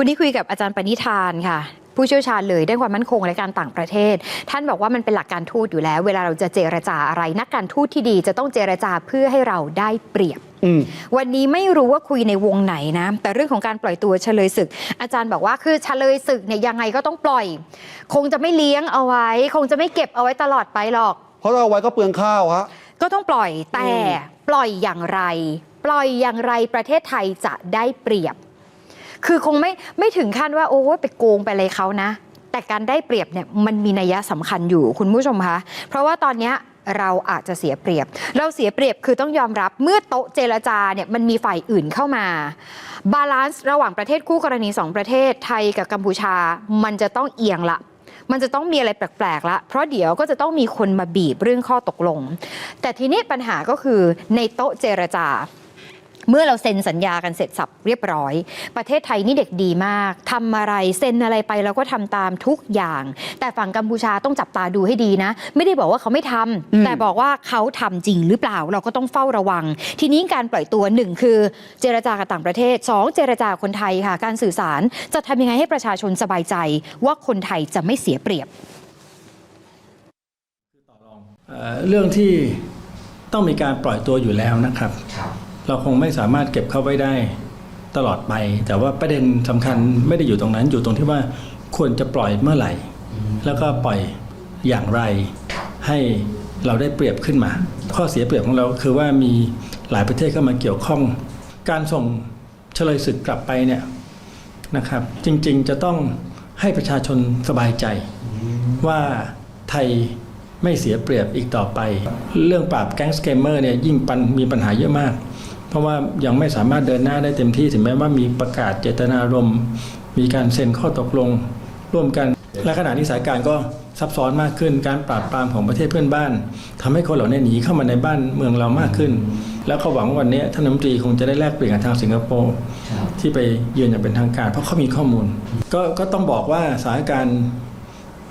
วันนี้คุยกับอาจารย์ปณิธานค่ะผู้เชี่ยวชาญเลยด้านความมั่นคงและการต่างประเทศ ท่านบอกว่ามันเป็นหลักการทูตอยู่แล้ว เวลาเราจะเจรจาอะไร นักการทูตที่ดีจะต้องเจรจาเพื่อให้เราได้เปรียบอืมวันนี้ไม่รู้ว่าคุยในวงไหนนะ แต่เรื่องของการปล่อยตัวเฉลยศึก อาจารย์บอกว่าคือเฉลยศึกเนี่ยยังไงก็ต้องปล่อย คงจะไม่เลี้ยงเอาไว้ คงจะไม่เก็บเอาไว้ตลอดไปหรอก เพราะเราเอาไว้ก็เปลืองข้าวฮะก็ต้องปล่อยแต่ปล่อยอย่างไร ปล่อยอย่างไรประเทศไทยจะได้เปรียบ คือคงไม่ไม่ถึงขั้นว่าโอ้ยไปโกงไปเลยเขานะ แต่การได้เปรียบเนี่ยมันมีนัยสำคัญอยู่คุณผู้ชมคะเพราะว่าตอนเนี้ยเราอาจจะเสียเปรียบ เราเสียเปรียบคือต้องยอมรับเมื่อโต๊ะเจรจาเนี่ยมันมีฝ่ายอื่นเข้ามา บาลานซ์ระหว่างประเทศคู่กรณีสองประเทศไทยกับกัมพูชา มันจะต้องเอียงละมันจะต้องมีอะไรแปลกๆละ เพราะเดี๋ยวก็จะต้องมีคนมาบีบเรื่องข้อตกลง แต่ทีนี้ปัญหาก็คือในโต๊ะเจรจา เมื่อเราเซ็นสัญญากันเสร็จสับเรียบร้อย ประเทศไทยนี่เด็กดีมากทำอะไรเซ็นอะไรไปเราก็ทำตามทุกอย่าง แต่ฝั่งกัมพูชาต้องจับตาดูให้ดีนะ ไม่ได้บอกว่าเขาไม่ทำอืมแต่บอกว่าเขาทำจริงหรือเปล่าเราก็ต้องเฝ้าระวัง ทีนี้การปล่อยตัวหนึ่งคือ เจรจากับต่างประเทศสองเจรจาคนไทยค่ะ การสื่อสารจะทำยังไงให้ประชาชนสบายใจ ว่าคนไทยจะไม่เสียเปรียบเอ่อเรื่องที่ต้องมีการปล่อยตัวอยู่แล้วนะครับ เราคงไม่สามารถเก็บเข้าไว้ได้ตลอดไป แต่ว่าประเด็นสำคัญไม่ได้อยู่ตรงนั้น อยู่ตรงที่ว่าควรจะปล่อยเมื่อไหร่ แล้วก็ปล่อยอย่างไรให้เราได้เปรียบขึ้นมา ข้อเสียเปรียบของเราคือว่ามีหลายประเทศเข้ามาเกี่ยวข้อง การส่งเฉลยศึกกลับไปเนี่ยนะครับ จริงๆจะต้องให้ประชาชนสบายใจ ว่าไทยไม่เสียเปรียบอีกต่อไป เรื่องปราบแก๊งสเกมเมอร์เนี่ยยิ่งปัญมีปัญหาเยอะมาก เพราะว่ายังไม่สามารถเดินหน้าได้เต็มที่ถึงแม้ว่ามีประกาศเจตนารมณ์มีการเซ็นข้อตกลงร่วมกัน และขณะนี้สถานการณ์ก็ซับซ้อนมากขึ้นการปราบปรามของประเทศเพื่อนบ้านทำให้คนเหล่านี้หนีเข้ามาในบ้านเมืองเรามากขึ้น แล้วเขาหวังวันนี้ท่านรัฐมนตรีคงจะได้แลกเปลี่ยนกับทางสิงคโปร์ที่ไปเยือนอย่างเป็นทางการ เพราะเขามีข้อมูล ก็ก็ต้องบอกว่าสถานการณ์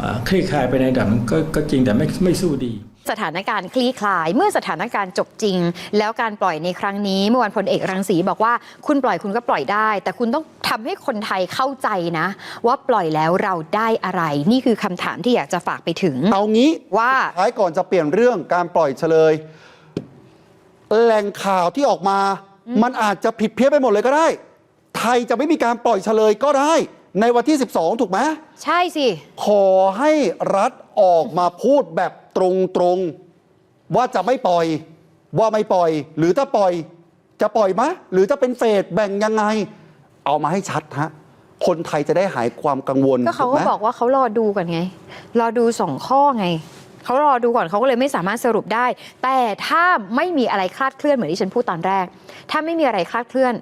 อ่าคลี่คลายไปในระดับหนึ่งก็ก็จริงแต่ไม่ไม่สู้ดี สถานการณ์คลี่คลาย เมื่อสถานการณ์จบจริง แล้วการปล่อยในครั้งนี้ เมื่อวันพลเอกรังสีบอกว่าคุณปล่อยคุณก็ปล่อยได้ แต่คุณต้องทำให้คนไทยเข้าใจนะ ว่าปล่อยแล้วเราได้อะไร นี่คือคำถามที่อยากจะฝากไปถึง เอางี้ว่าท้ายก่อนจะเปลี่ยนเรื่องการปล่อยเฉลยแหล่งข่าวที่ออกมา มันอาจจะผิดเพี้ยนไปหมดเลยก็ได้ ไทยจะไม่มีการปล่อยเฉลยก็ได้ในวันที่ 12 ถูกไหม ใช่สิ ขอให้รัฐออกมาพูดแบบ ตรงๆว่าจะไม่ปล่อย ว่าไม่ปล่อย หรือถ้าปล่อย จะปล่อยมะ หรือจะเป็นเฟสแบ่งยังไง เอามาให้ชัดฮะคนไทยจะได้หายความกังวลก็เขาถูก็ไหมบอกว่าเขารอดูก่อนไง รอดูสองข้อไงเขารอดูก่อนเขาก็เลยไม่สามารถสรุปได้ แต่ถ้าไม่มีอะไรคลาดเคลื่อนเหมือนที่ฉันพูดตอนแรก ถ้าไม่มีอะไรคลาดเคลื่อน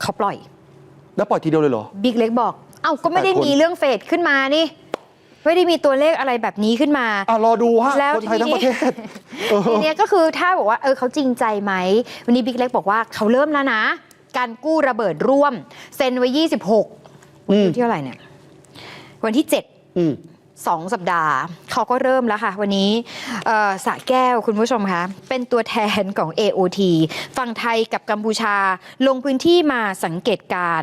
เขาปล่อย แล้วปล่อยทีเดียวเลยเหรอบิ๊กเล็กบอก เอ้าก็ไม่ได้แต่คนมีเรื่องเฟดขึ้นมานี่ ไม่ได้มีตัวเลขอะไรแบบนี้ขึ้นมา อะรอดูฮะแล้วคนไทยทั้งประเทศเออ ทีเนี้ยก็คือถ้าบอกว่าเออเขาจริงใจไหม วันนี้บิ๊กเล็กบอกว่าเขาเริ่มแล้วนะ การกู้ระเบิดร่วม เซ็นไว้ 26อืมวันที่เท่าไหร่เนี่ย วันที่ 7 อืม สองสัปดาห์ เขาก็เริ่มแล้วค่ะ วันนี้สะแก้วคุณผู้ชมคะเป็นตัวแทนของ AOT ฝั่งไทยกับกัมพูชาลงพื้นที่มาสังเกตการ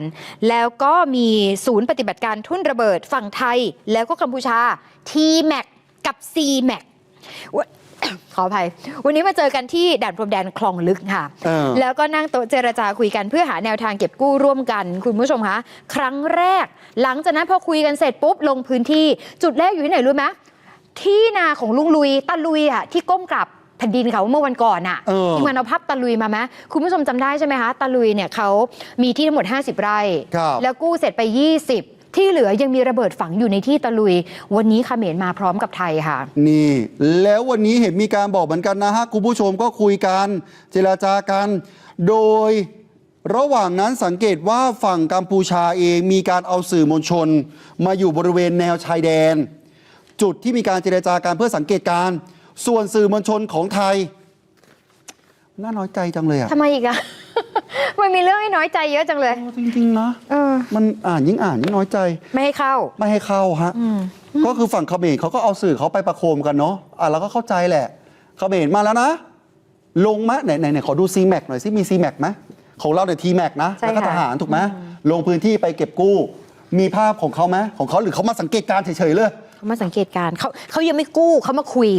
แล้วก็มีศูนย์ปฏิบัติการทุ่นระเบิดฝั่งไทย แล้วก็กัมพูชา TMAC กับ CMAC ขออภัย วันนี้มาเจอกันที่ด่านพรมแดนคลองลึกค่ะ เออ แล้วก็นั่งโต๊ะเจรจาคุยกันเพื่อหาแนวทางเก็บกู้ร่วมกัน คุณผู้ชมคะครั้งแรก หลังจากนั้นพอคุยกันเสร็จปุ๊บลงพื้นที่ จุดแรกอยู่ที่ไหนรู้ไหมที่นาของลุงลุยตาลุยอะที่ก้มกลับแผ่นดินเขาเมื่อวันก่อนอะเออ ที่มันเอาภาพตาลุยมาไหมคุณผู้ชมจำได้ใช่ไหมคะตาลุยเนี่ยเขามีที่ทั้งหมด 50 ไร่ ครับ แล้วกู้เสร็จไป 20 ที่เหลือยังมีระเบิดฝังอยู่ในที่ตะลุย วันนี้เขมรมาพร้อมกับไทยค่ะ นี่ แล้ววันนี้เห็นมีการบอกเหมือนกันนะฮะคุณผู้ชมก็คุยกันเจรจากัน โดยระหว่างนั้นสังเกตว่าฝั่งกัมพูชาเองมีการเอาสื่อมวลชน มาอยู่บริเวณแนวชายแดน จุดที่มีการเจรจากันเพื่อสังเกตการณ์ส่วนสื่อมวลชนของไทย น่าน้อยใจจังเลยอะทำไมอีกอะ มันมีเรื่องให้น้อยใจเยอะจังเลย โอ้จริงๆนะเออ มันอ่านยิ่งอ่านยิ่งน้อยใจ ไม่ให้เข้า ไม่ให้เข้าฮะ ก็คือฝั่งเขมรเขาก็เอาสื่อเขาไปประโคมกันเนาะอะเราก็เข้าใจแหละเขมรมาแล้วนะ ลงมะไหนไหนไหนขอดู c m a c หน่อยสิมี c m a c ไหมของเราเนี่ย t m a c นะใช่แล้วก็ค่ะ ทหารถูกไหมลงพื้นที่ไปเก็บกู้ มีภาพของเขาไหมของเขาหรือเขามาสังเกตการณ์เฉยๆเลย เขามาสังเกตการณ์เขาเขายังไม่กู้เขามาคุย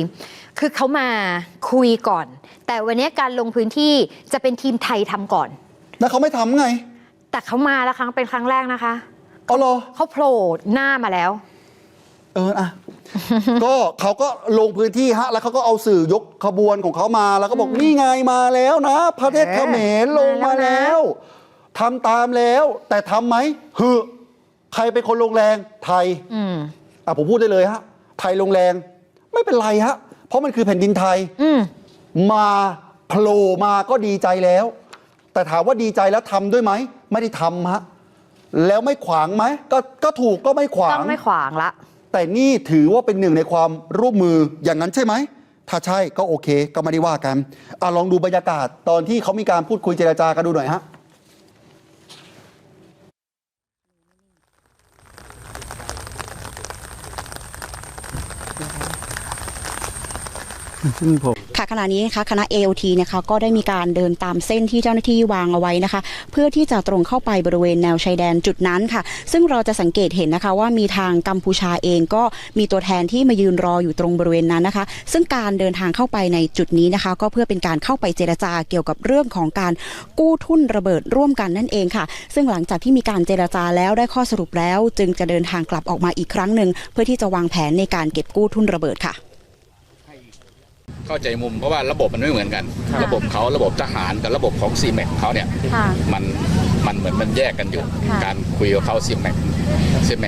คือเขามาคุยก่อน แต่วันนี้การลงพื้นที่จะเป็นทีมไทยทำก่อน แล้วเขาไม่ทำไง แต่เขามาแล้วครั้งเป็นครั้งแรกนะคะเอาเหรอเขาโผล่หน้ามาแล้ว เอออะก็เขาก็ลงพื้นที่ฮะ แล้วเขาก็เอาสื่อยกขบวนของเขามาแล้วก็บอกนี่ไงมาแล้วนะประเทศเขมรลงมาแล้วทำตามแล้ว แต่ทำไหมฮึใครเป็นคนลงแรงไทยอืมอะผมพูดได้เลยฮะ ไทยลงแรง ไม่เป็นไรฮะ เพราะมันคือแผ่นดินไทยอืมมาโผล่มาก็ดีใจแล้ว แต่ถามว่าดีใจแล้วทำด้วยไหม ไม่ได้ทำฮะแล้วไม่ขวางไหมก็ก็ถูกก็ไม่ขวาต้งองไม่ขวางละ แต่นี่ถือว่าเป็นหนึ่งในความร่วมมืออย่างนั้นใช่ไหม ถ้าใช่ก็โอเค ก็ไม่ได้ว่ากันอะลองดูบรรยากาศตอนที่เขามีการพูดคุยเจรจากันดูหน่อยฮะ ค่ะขณะนี้นะคะคณะ AOT นะคะก็ได้มีการเดินตามเส้นที่เจ้าหน้าที่วางเอาไว้นะคะ เพื่อที่จะตรงเข้าไปบริเวณแนวชายแดนจุดนั้นค่ะ ซึ่งเราจะสังเกตเห็นนะคะว่ามีทางกัมพูชาเองก็มีตัวแทนที่มายืนรออยู่ตรงบริเวณนั้นนะคะ ซึ่งการเดินทางเข้าไปในจุดนี้นะคะ ก็เพื่อเป็นการเข้าไปเจรจาเกี่ยวกับเรื่องของการกู้ทุนระเบิดร่วมกันนั่นเองค่ะ ซึ่งหลังจากที่มีการเจรจาแล้วได้ข้อสรุปแล้ว จึงจะเดินทางกลับออกมาอีกครั้งหนึ่งเพื่อที่จะวางแผนในการเก็บกู้ทุนระเบิดค่ะ เข้าใจมุมเพราะว่าระบบมันไม่เหมือนกัน ระบบเขาระบบทหารกับระบบของซีแมเขาเนี่ยค่ะมันมันเหมือนมันแยกกันอยู่ค่ะการคุยกับเขาซีแมซีแม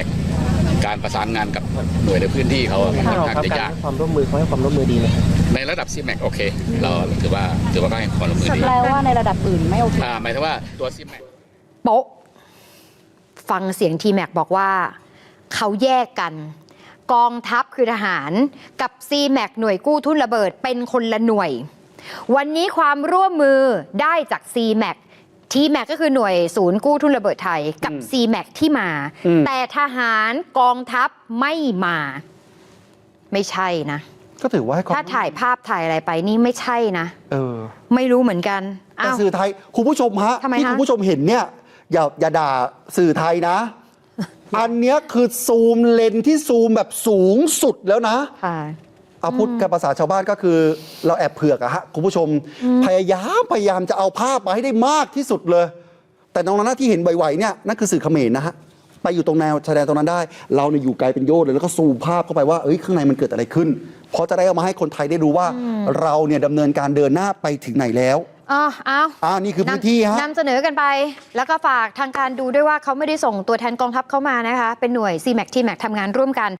การประสานงานกับหน่วยในพื้นที่เขาอะมันค่อนข้างครับจะการยากให้ความร่วมมือเขาให้ความร่วมมือดีไหมครับในระดับซีแมโอเค เราถือว่าถือว่าก็ให้ความร่วมมือดีแปลว่าในระดับอื่นไม่โอเคอ่าหมายถึงว่าตัวซีแมโป๊ะฟังเสียงทีแม็กบอกว่าเขาแยกกัน กองทัพคือทหารกับ c m a c หน่วยกู้ทุนระเบิดเป็นคนละหน่วย วันนี้ความร่วมมือได้จาก c m a c t m a c ก็คือหน่วยศูนย์กู้ทุนระเบิดไทยกับ c m a c ที่มาอืมแต่ทหารกองทัพไม่มา ไม่ใช่นะ ก็ถือว่าให้ความถ้าถ่ายภาพถ่ายอะไรไปนี่ไม่ใช่นะเออ ไม่รู้เหมือนกันแต่อ้าว สื่อไทยคุณผู้ชมฮะทำไมที่ฮะ คุณผู้ชมเห็นเนี่ยอย่าอย่าด่าสื่อไทยนะ อันเนี้ยคือซูมเลนส์ที่ซูมแบบสูงสุดแล้วนะ ค่ะ เอาพูดกับภาษาชาวบ้านก็คือ เราแอบเผือกอะฮะคุณผู้ชม พยายามพยายามจะเอาภาพมาให้ได้มากที่สุดเลย แต่น้องนั้นที่เห็นไหวๆเนี่ยนั่นคือสื่อเขมรนะฮะไปอยู่ตรงแนวชายแดนตรงนั้นได้ เราเนี่ยอยู่ไกลเป็นโยชน์เลยแล้วก็ซูมภาพเข้าไปว่าเอ้ยข้างในมันเกิดอะไรขึ้นเพราะจะได้เอามาให้คนไทยได้รู้ว่า เราเนี่ยดำเนินการเดินหน้าไปถึงไหนแล้ว อ๋อเอาอ่านี่คือพื้นที่ฮะนำเสนอกันไป แล้วก็ฝากทางการดูด้วยว่าเขาไม่ได้ส่งตัวแทนกองทัพเข้ามานะคะ เป็นหน่วย c m a c t m a c ทำงานร่วมกัน